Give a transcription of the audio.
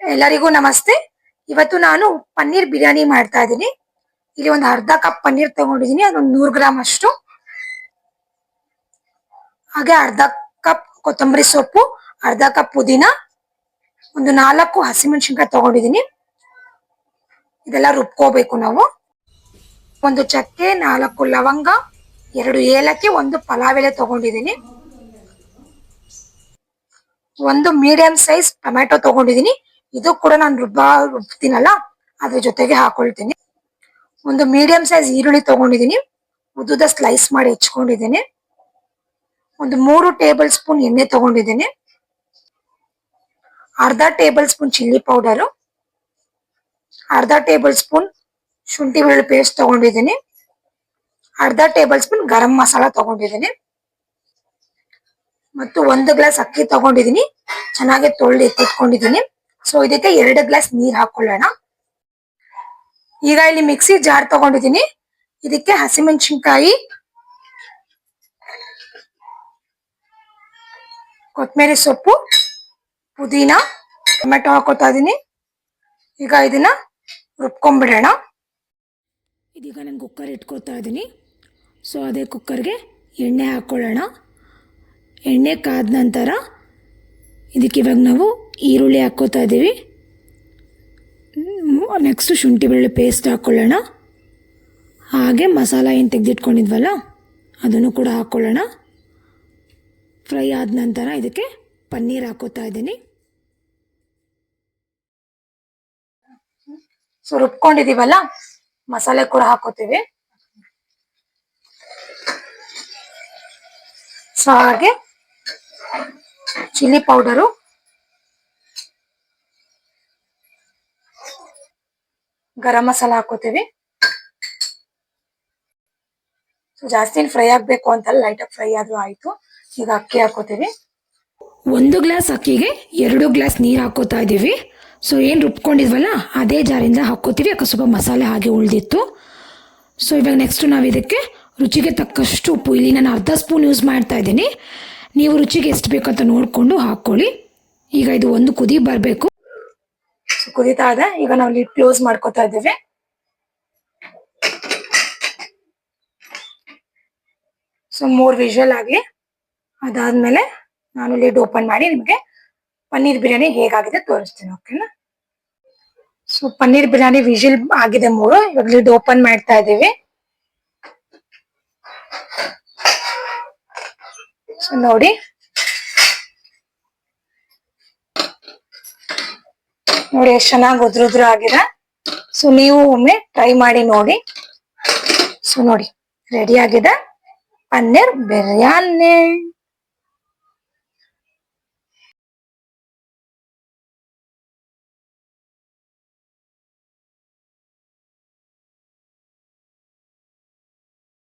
ಎಲ್ಲರಿಗೂ ನಮಸ್ತೆ. ಇವತ್ತು ನಾನು ಪನ್ನೀರ್ ಬಿರಿಯಾನಿ ಮಾಡ್ತಾ ಇದ್ದೀನಿ. ಇಲ್ಲಿ ಒಂದು ಅರ್ಧ ಕಪ್ ಪನ್ನೀರ್ ತಗೊಂಡಿದ್ದೀನಿ. ಅದೊಂದು ನೂರು ಗ್ರಾಮ್ ಅಷ್ಟು. ಹಾಗೆ ಅರ್ಧ ಕಪ್ ಕೊತ್ತಂಬರಿ ಸೊಪ್ಪು, ಅರ್ಧ ಕಪ್ ಪುದೀನ, ಒಂದು ನಾಲ್ಕು ಹಸಿಮೆಣಸಿನ್ಕಾಯಿ ತಗೊಂಡಿದ್ದೀನಿ. ಇದೆಲ್ಲ ರುಬ್ಕೋಬೇಕು ನಾವು. ಒಂದು ಚಕ್ಕೆ, ನಾಲ್ಕು ಲವಂಗ, ಎರಡು ಏಲಕ್ಕಿ, ಒಂದು ಪಲಾವ್ ಎಲೆ ತಗೊಂಡಿದ್ದೀನಿ. ಒಂದು ಮೀಡಿಯಂ ಸೈಜ್ ಟೊಮ್ಯಾಟೊ ತಗೊಂಡಿದ್ದೀನಿ. ಇದು ಕೂಡ ನಾನು ರುಬ್ಬಾ, ರುಬ್ತೀನಲ್ಲ? ಅದ್ರ ಜೊತೆಗೆ ಹಾಕೊಳ್ತೀನಿ. ಒಂದು ಮೀಡಿಯಂ ಸೈಜ್ ಈರುಳ್ಳಿ ತಗೊಂಡಿದ್ದೀನಿ ಉದ್ದುದ ಸ್ಲೈಸ್ ಮಾಡಿ ಹೆಚ್ಕೊಂಡಿದ್ದೀನಿ ಒಂದು ಮೂರು ಟೇಬಲ್ ಸ್ಪೂನ್ ಎಣ್ಣೆ ತಗೊಂಡಿದ್ದೀನಿ ಅರ್ಧ ಟೇಬಲ್ ಸ್ಪೂನ್ ಚಿಲ್ಲಿ ಪೌಡರು ಅರ್ಧ ಟೇಬಲ್ ಸ್ಪೂನ್ ಶುಂಠಿ ಬೆಳ್ಳುಳ್ಳಿ ಪೇಸ್ಟ್ ತಗೊಂಡಿದ್ದೀನಿ ಅರ್ಧ ಟೇಬಲ್ ಸ್ಪೂನ್ ಗರಂ ಮಸಾಲ ತಗೊಂಡಿದ್ದೀನಿ ಮತ್ತು ಒಂದು ಗ್ಲಾಸ್ ಅಕ್ಕಿ ತಗೊಂಡಿದ್ದೀನಿ ಚೆನ್ನಾಗಿ ತೊಳೆದು ಎತ್ತಿಟ್ಕೊಂಡಿದ್ದೀನಿ ಸೊ ಇದಕ್ಕೆ ಎರಡು ಗ್ಲಾಸ್ ನೀರ್ ಹಾಕೊಳ್ಳೋಣ ಈಗ ಇಲ್ಲಿ ಮಿಕ್ಸಿ ಜಾರ್ ತಗೊಂಡಿದ್ದೀನಿ ಇದಕ್ಕೆ ಹಸಿಮೆಣಸಿನ್ಕಾಯಿ ಕೊತ್ತಂಬರಿ ಸೊಪ್ಪು ಪುದೀನ ಟೊಮೆಟೊ ಹಾಕೋತಾ ಇದೀನಿ ಈಗ ಇದನ್ನ ರುಬ್ಕೊಂಡ್ಬಿಡೋಣ ಇದೀಗ ನಾನು ಕುಕ್ಕರ್ ಇಟ್ಕೋತಾ ಇದ್ದೀನಿ ಸೊ ಅದೇ ಕುಕ್ಕರ್ಗೆ ಎಣ್ಣೆ ಹಾಕ್ಕೊಳ್ಳೋಣ ಎಣ್ಣೆ ಕಾದ ನಂತರ ಇದಕ್ಕೆ ಇವಾಗ ನಾವು ಈರುಳ್ಳಿ ಹಾಕ್ಕೋತಾ ಇದ್ದೀವಿ. ನೆಕ್ಸ್ಟು ಶುಂಠಿ ಬೆಳ್ಳುಳ್ಳಿ ಪೇಸ್ಟ್ ಹಾಕ್ಕೊಳ್ಳೋಣ ಹಾಗೆ ಮಸಾಲ ಏನು ತೆಗೆದಿಟ್ಕೊಂಡಿದ್ವಲ್ಲ, ಅದನ್ನು ಕೂಡ ಹಾಕ್ಕೊಳ್ಳೋಣ ಫ್ರೈ ಆದ ನಂತರ ಇದಕ್ಕೆ ಪನ್ನೀರ್ ಹಾಕೋತಾ ಇದ್ದೀನಿ. ಸೊ ರುಬ್ಕೊಂಡಿದೀವಲ್ಲ ಮಸಾಲೆ ಕೂಡ ಹಾಕೋತೀವಿ. ಸೊ ಹಾಗೆ ಚಿಲ್ಲಿ ಪೌಡರು. ಗರಂ ಮಸಾಲ ಹಾಕೋತೀವಿ. ಜಾಸ್ತಿ ಫ್ರೈ ಆಗ್ಬೇಕು ಅಂತಲ್ಲ ಲೈಟ್ ಆಗಿ ಫ್ರೈ ಆದ್ರೂ ಆಯ್ತು. ಈಗ ಅಕ್ಕಿ ಹಾಕೋತೀವಿ. ಒಂದು ಗ್ಲಾಸ್ ಅಕ್ಕಿಗೆ ಎರಡು ಗ್ಲಾಸ್ ನೀರು ಹಾಕೋತಾ ಇದ್ದೀವಿ ಸೊ ಏನು ರುಬ್ಕೊಂಡಿದ್ವಲ್ಲ, ಅದೇ ಜಾರಿಂದ ಹಾಕೋತೀವಿ. ಯಾಕೆ ಸ್ವಲ್ಪ ಮಸಾಲೆ ಹಾಗೆ ಉಳಿದಿತ್ತು. ಸೊ ಇವಾಗ ನೆಕ್ಸ್ಟ್ ನಾವು ಇದಕ್ಕೆ ರುಚಿಗೆ ತಕ್ಕಷ್ಟು ಉಪ್ಪು, ಇಲ್ಲಿ ನಾನು ಅರ್ಧ ಸ್ಪೂನ್ ಯೂಸ್ ಮಾಡ್ತಾ ಇದ್ದೀನಿ. ನೀವು ರುಚಿಗೆ ಎಷ್ಟು ಅಂತ ನೋಡಿಕೊಂಡು ಹಾಕ್ಕೊಳ್ಳಿ. ಈಗ ಇದು ಒಂದು ಕುದಿ ಬರಬೇಕು. ಕುದಿತಾ ಇದೆ ಈಗ ನಾವು ಲಿಡ್ ಕ್ಲೋಸ್ ಮಾಡ್ಕೋತಾ ಇದ್ದೇವೆ. ಸೊ, ಮೂರ್ ವಿಷಲ್ ಆಗಿ ಅದಾದ್ಮೇಲೆ ನಾನು ಲಿಡ್ ಓಪನ್ ಮಾಡಿ ನಿಮಗೆ ಪನ್ನೀರ್ ಬಿರಿಯಾನಿ ಹೇಗಾಗಿದೆ ತೋರಿಸ್ತೀನಿ ಓಕೆನಾ ಸೊ, ಪನ್ನೀರ್ ಬಿರಿಯಾನಿ ವಿಜುವಲ್ ಆಗಿದೆ ಮೂರು. ಇವಾಗ ಲಿಡ್ ಓಪನ್ ಮಾಡ್ತಾ ಇದ್ದೀವಿ. ಸೊ ನೋಡಿ. ನೋಡಿ ಎಷ್ಟು ಚೆನ್ನಾಗಿ ಉದ್ರುದ್ರು ಆಗಿದೆ ಸೊ ನೀವು ಒಮ್ಮೆ ಟ್ರೈ ಮಾಡಿ ನೋಡಿ. ಸೊ ನೋಡಿ ರೆಡಿ ಆಗಿದೆ. ಪನ್ನೀರ್ ಬಿರಿಯಾನಿ.